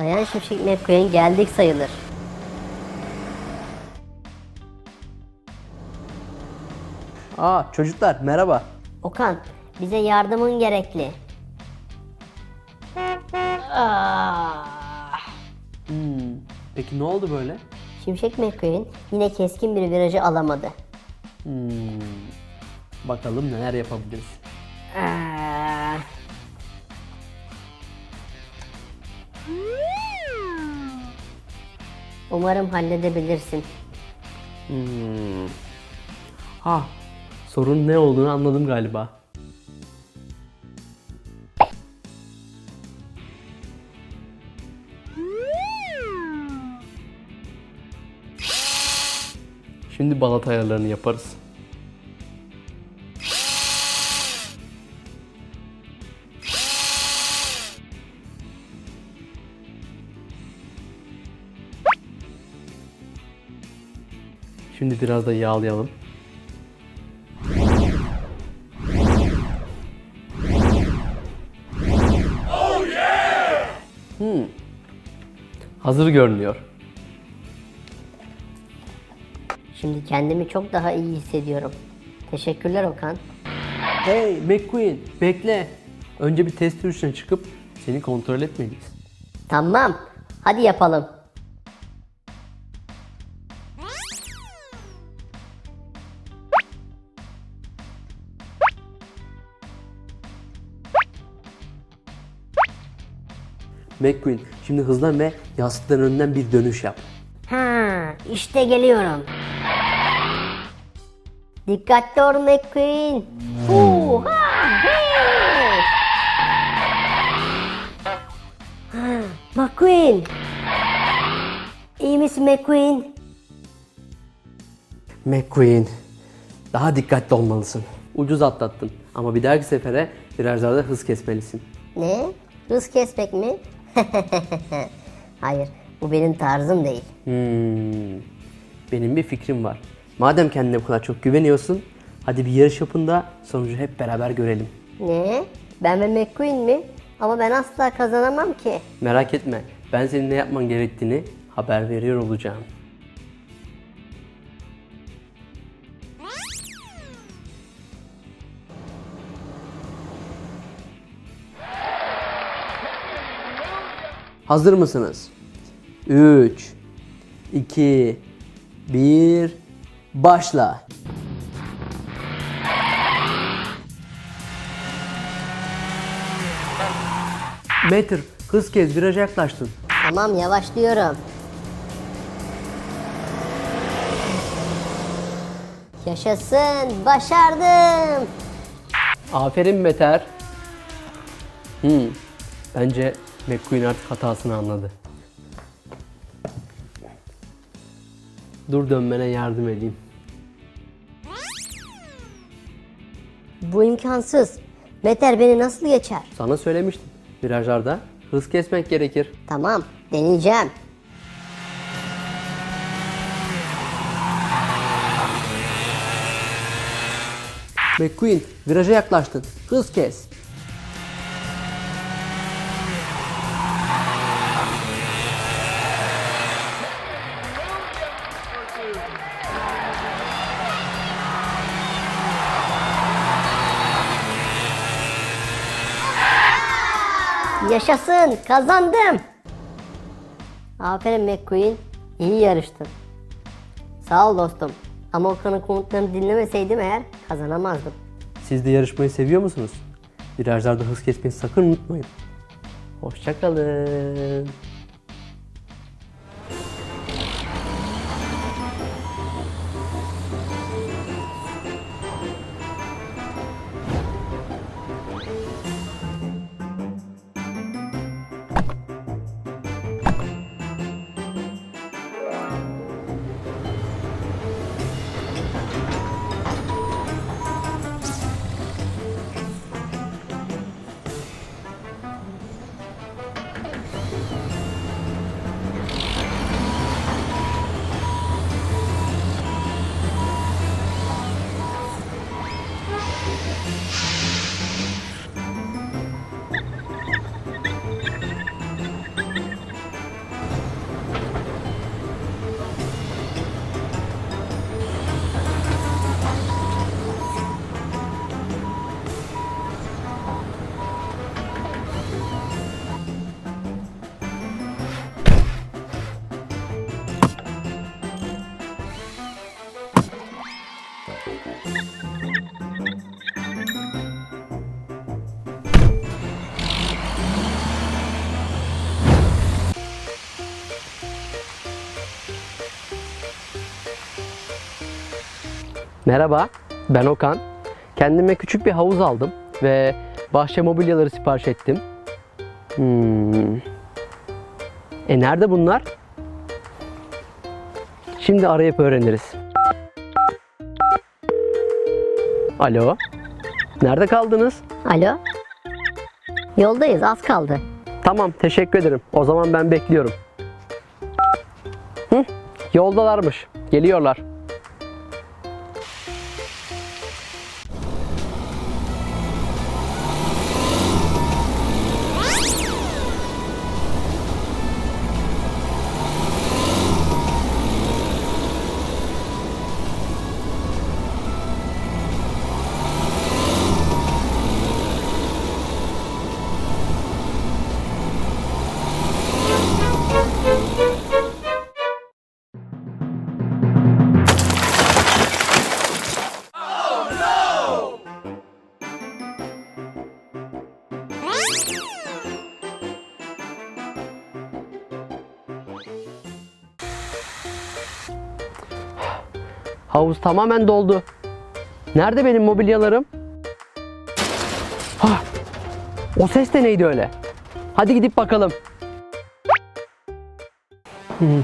Dayan Şimşek McQueen geldik sayılır. Aa çocuklar merhaba. Okan bize yardımın gerekli. Ah. Hmm, peki ne oldu böyle? Şimşek McQueen yine keskin bir virajı alamadı. Hmm, bakalım neler yapabiliriz. Umarım halledebilirsin. Hmm. Ha, sorun ne olduğunu anladım galiba. Şimdi balat ayarlarını yaparız. Şimdi biraz da yağlayalım. Hmm. Hazır görünüyor. Şimdi kendimi çok daha iyi hissediyorum. Teşekkürler Okan. Hey McQueen bekle. Önce bir test sürüşüne çıkıp seni kontrol etmeliyiz. Tamam. Hadi yapalım. McQueen şimdi hızlan ve yastıkların önünden bir dönüş yap. Ha, işte geliyorum. Dikkatli ol McQueen. Huha, hey! Ha, McQueen. İyi misin McQueen? McQueen daha dikkatli olmalısın. Ucuz atlattın ama bir dahaki sefere virajlarda hız kesmelisin. Ne? Hız kesmek mi? Hayır, bu benim tarzım değil. Hmm, benim bir fikrim var. Madem kendine bu kadar çok güveniyorsun, hadi bir yarış yapın da sonucu hep beraber görelim. Ne? Ben ve McQueen mi? Ama ben asla kazanamam ki. Merak etme, ben senin ne yapman gerektiğini haber veriyor olacağım. Hazır mısınız? 3 2 1 Başla. Metre, hız kes, viraja yaklaştın. Tamam yavaşlıyorum. Yaşasın, başardım. Aferin Meter. Hmm. Bence McQueen artık hatasını anladı. Dur dönmene yardım edeyim. Bu imkansız. Meter beni nasıl geçer? Sana söylemiştim. Virajlarda hız kesmek gerekir. Tamam, deneyeceğim. McQueen viraja yaklaştın. Hız kes. Yaşasın, kazandım. Aferin McQueen, iyi yarıştın. Sağ ol dostum. Ama Okan'ın komutlarını dinlemeseydim eğer kazanamazdım. Siz de yarışmayı seviyor musunuz? Virajlarda hız kesmeyi sakın unutmayın. Hoşçakalın. Merhaba, ben Okan. Kendime küçük bir havuz aldım ve bahçe mobilyaları sipariş ettim. Hmm. E nerede bunlar? Şimdi arayıp öğreniriz. Alo. Nerede kaldınız? Alo? Yoldayız az kaldı. Tamam, teşekkür ederim. O zaman ben bekliyorum. Hı, yoldalarmış. Geliyorlar. Havuz tamamen doldu. Nerede benim mobilyalarım? Hah! O ses de neydi öyle? Hadi gidip bakalım. Hmm.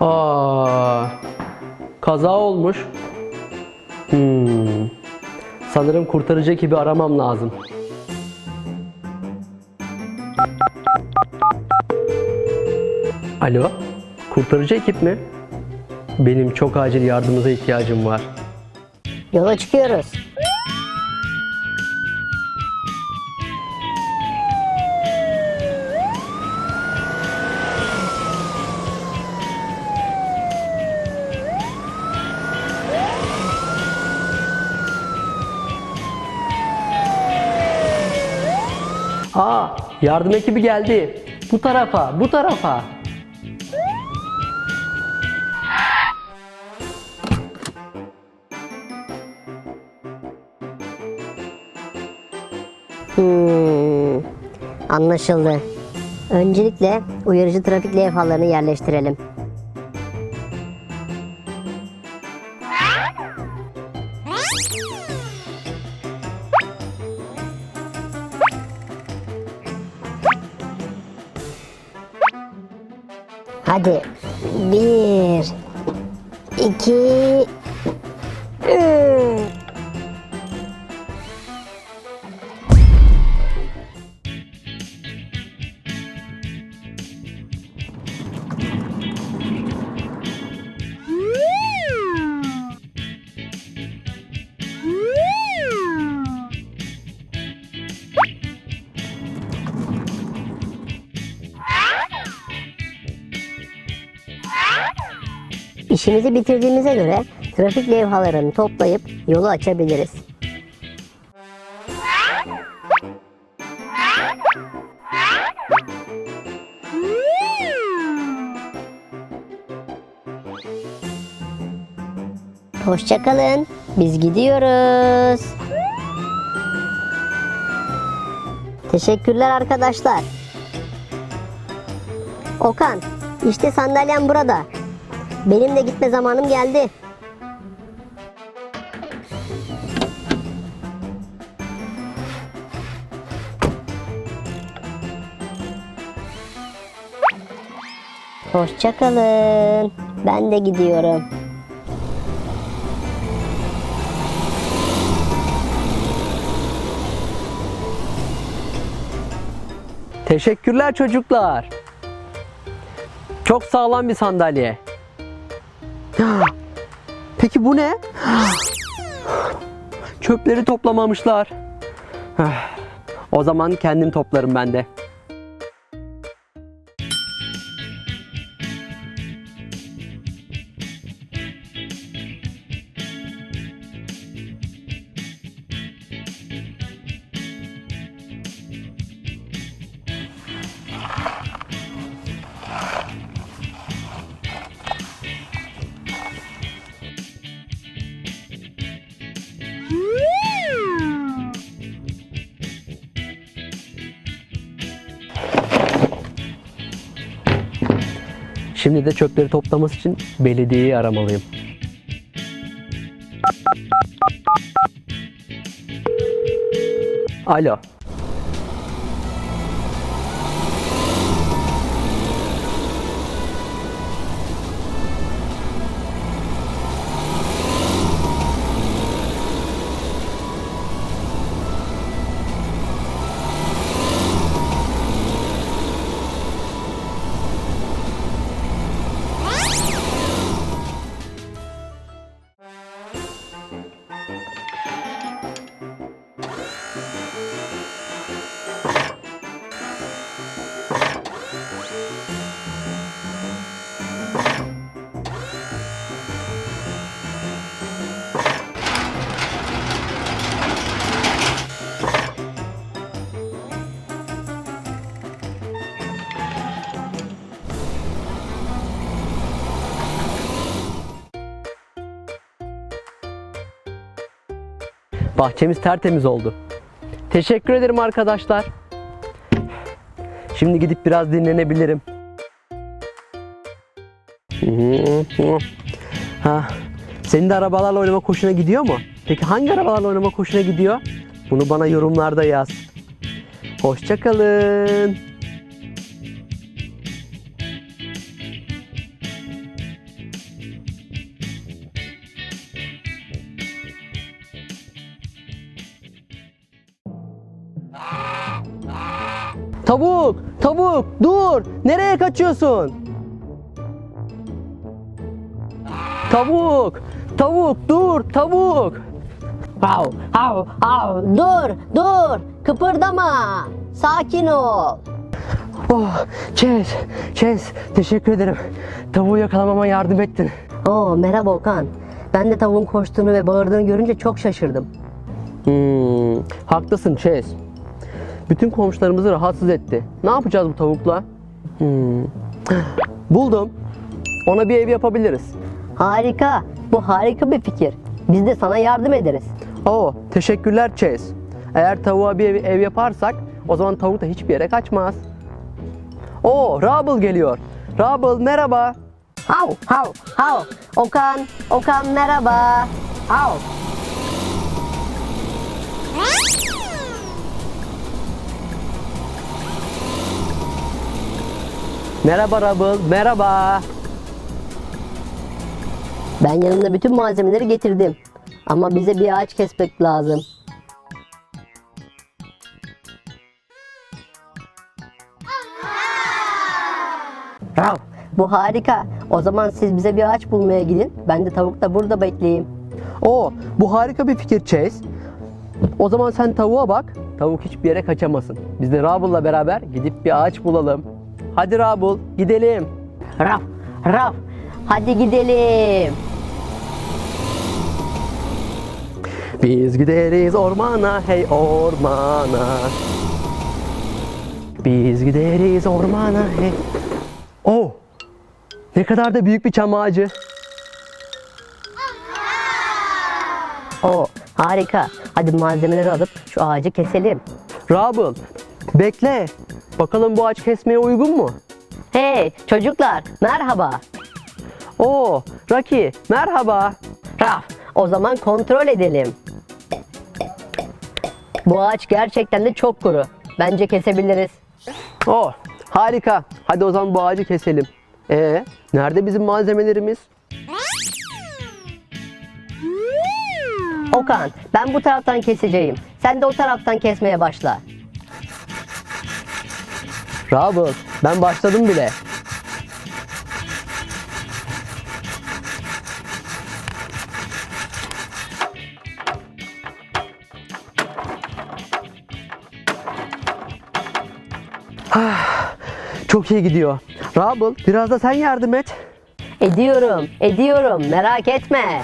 Aa, kaza olmuş. Hmm. Sanırım kurtarıcı ekibi aramam lazım. Alo, kurtarıcı ekip mi? Benim çok acil yardımınıza ihtiyacım var. Yola çıkıyoruz. Aa, yardım ekibi geldi. Bu tarafa, bu tarafa. Anlaşıldı. Öncelikle uyarıcı trafik levhalarını yerleştirelim. Hadi. İşimizi bitirdiğimize göre trafik levhalarını toplayıp yolu açabiliriz. Hoşçakalın. Biz gidiyoruz. Teşekkürler arkadaşlar. Okan, işte sandalyem burada. Benim de gitme zamanım geldi. Hoşçakalın. Ben de gidiyorum. Teşekkürler çocuklar. Çok sağlam bir sandalye. Peki bu ne? Çöpleri toplamamışlar. O zaman kendim toplarım ben de. Şimdi de çöpleri toplaması için belediyeyi aramalıyım. Alo. Bahçemiz tertemiz oldu. Teşekkür ederim arkadaşlar. Şimdi gidip biraz dinlenebilirim. Ha, senin de arabalarla oynamak hoşuna gidiyor mu? Peki hangi arabalarla oynamak hoşuna gidiyor? Bunu bana yorumlarda yaz. Hoşçakalın. Tavuk, tavuk, dur. Nereye kaçıyorsun? Tavuk, tavuk, dur, tavuk. Hav hav hav dur dur kıpırdama sakin ol. Oh, Chase, Chase, teşekkür ederim. Tavuğu yakalamama yardım ettin. Oo merhaba Okan. Ben de tavuğun koştuğunu ve bağırdığını görünce çok şaşırdım. Hmm, haklısın Chase. Bütün komşularımızı rahatsız etti. Ne yapacağız bu tavukla? Hmm. Buldum. Ona bir ev yapabiliriz. Harika. Bu harika bir fikir. Biz de sana yardım ederiz. Oo, teşekkürler Chase. Eğer tavuğa bir ev, ev yaparsak o zaman tavuk da hiçbir yere kaçmaz. Oo, Rubble geliyor. Rubble merhaba. Hav hav hav. Okan, Okan merhaba. Hav. Merhaba Rubble, merhaba. Ben yanımda bütün malzemeleri getirdim. Ama bize bir ağaç kesmek lazım. Rav, bu harika. O zaman siz bize bir ağaç bulmaya gidin. Ben de tavukla burada bekleyeyim. Oo, bu harika bir fikir Chase. O zaman sen tavuğa bak. Tavuk hiçbir yere kaçamasın. Biz de Rubble'la beraber gidip bir ağaç bulalım. Hadi Rubble, gidelim. Rav, Rav. Hadi gidelim. Biz gideriz ormana, hey ormana. Biz gideriz ormana, hey. Oh, ne kadar da büyük bir çam ağacı. O harika. Hadi malzemeleri alıp şu ağacı keselim. Rubble, bekle. Bakalım bu ağaç kesmeye uygun mu? Hey çocuklar merhaba. Oo, Rocky, merhaba. Raf, o zaman kontrol edelim. Bu ağaç gerçekten de çok kuru. Bence kesebiliriz. Oh, harika. Hadi o zaman bu ağacı keselim. Ee, nerede bizim malzemelerimiz? Okan, ben bu taraftan keseceğim. Sen de o taraftan kesmeye başla. Rubble, ben başladım bile. Ah, Çok iyi gidiyor. Rubble, biraz da sen yardım et. Ediyorum, ediyorum. Merak etme.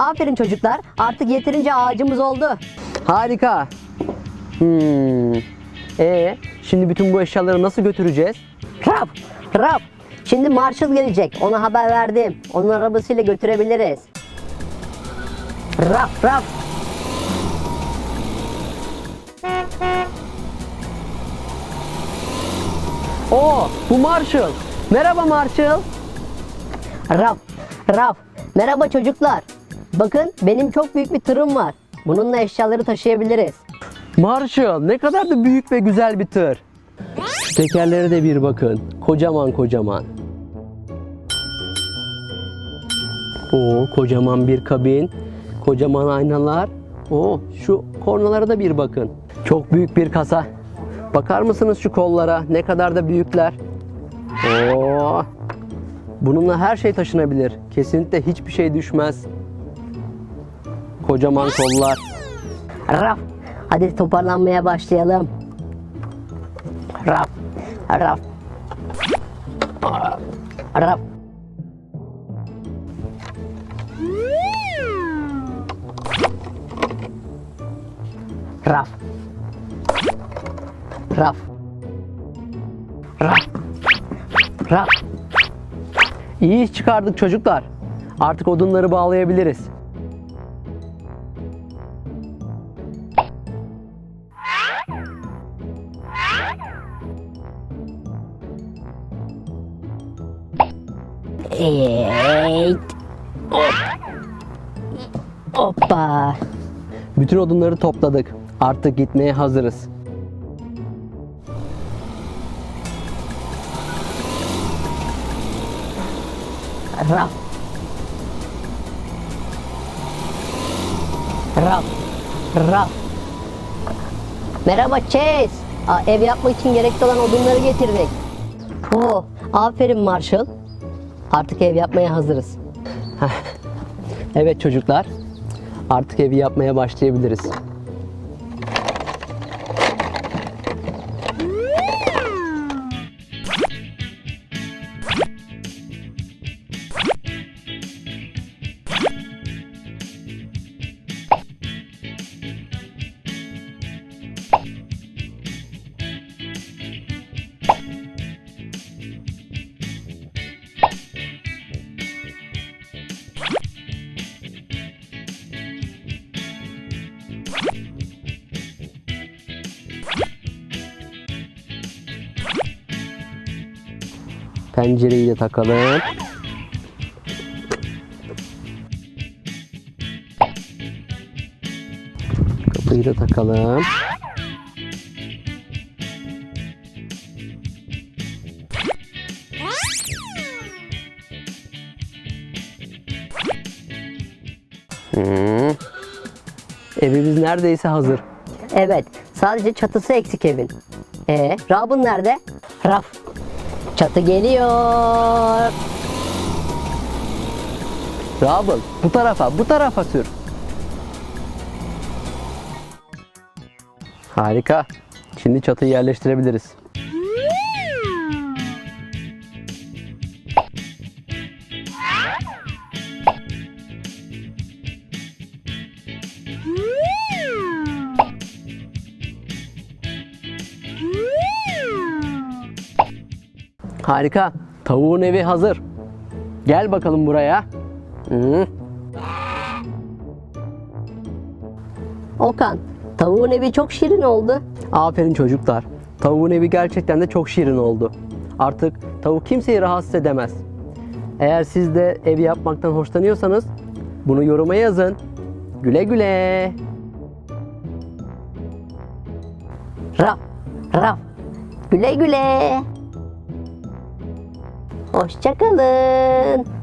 Aferin çocuklar. Artık yeterince ağacımız oldu. Harika. Hmm. Ee, şimdi bütün bu eşyaları nasıl götüreceğiz? Raf, Raf. Şimdi Marshall gelecek. Ona haber verdim. Onun arabasıyla götürebiliriz. Raf, Raf. Oo, bu Marshall. Merhaba Marshall. Raf, Raf. Merhaba çocuklar. Bakın benim çok büyük bir tırım var. Bununla eşyaları taşıyabiliriz. Marshall ne kadar da büyük ve güzel bir tır. Tekerlere de bir bakın. Kocaman kocaman. Oo, kocaman bir kabin. Kocaman aynalar. Oo, şu kornalara da bir bakın. Çok büyük bir kasa. Bakar mısınız şu kollara? Ne kadar da büyükler. Oo. Bununla her şey taşınabilir. Kesinlikle hiçbir şey düşmez. Kocaman kollar. Raf, hadi toparlanmaya başlayalım. Raf, Raf. Raf. Raf. Raf. Raf. Raf. İyi iş çıkardık çocuklar. Artık odunları bağlayabiliriz. Evet. Hop. Hoppa. Bütün odunları topladık. Artık gitmeye hazırız. Raf. Raf. Raf. Merhaba Chase. Aa, ev yapmak için gerekli olan odunları getirdik. Oo, aferin Marshall. Artık ev yapmaya hazırız. Evet çocuklar. Artık evi yapmaya başlayabiliriz. Pencereyi de takalım. Kapıyı da takalım. Hmm. Evimiz neredeyse hazır. Evet, sadece çatısı eksik evin. Ee, Rabın nerede? Raf. Çatı geliyor. Rabıl bu tarafa bu tarafa sür. Harika. Şimdi çatıyı yerleştirebiliriz. Harika. Tavuğun evi hazır. Gel bakalım buraya. Hı. Okan, tavuğun evi çok şirin oldu. Aferin çocuklar. Tavuğun evi gerçekten de çok şirin oldu. Artık tavuk kimseyi rahatsız edemez. Eğer siz de evi yapmaktan hoşlanıyorsanız bunu yoruma yazın. Güle güle. Raf, raf. Güle güle. Hoşçakalın.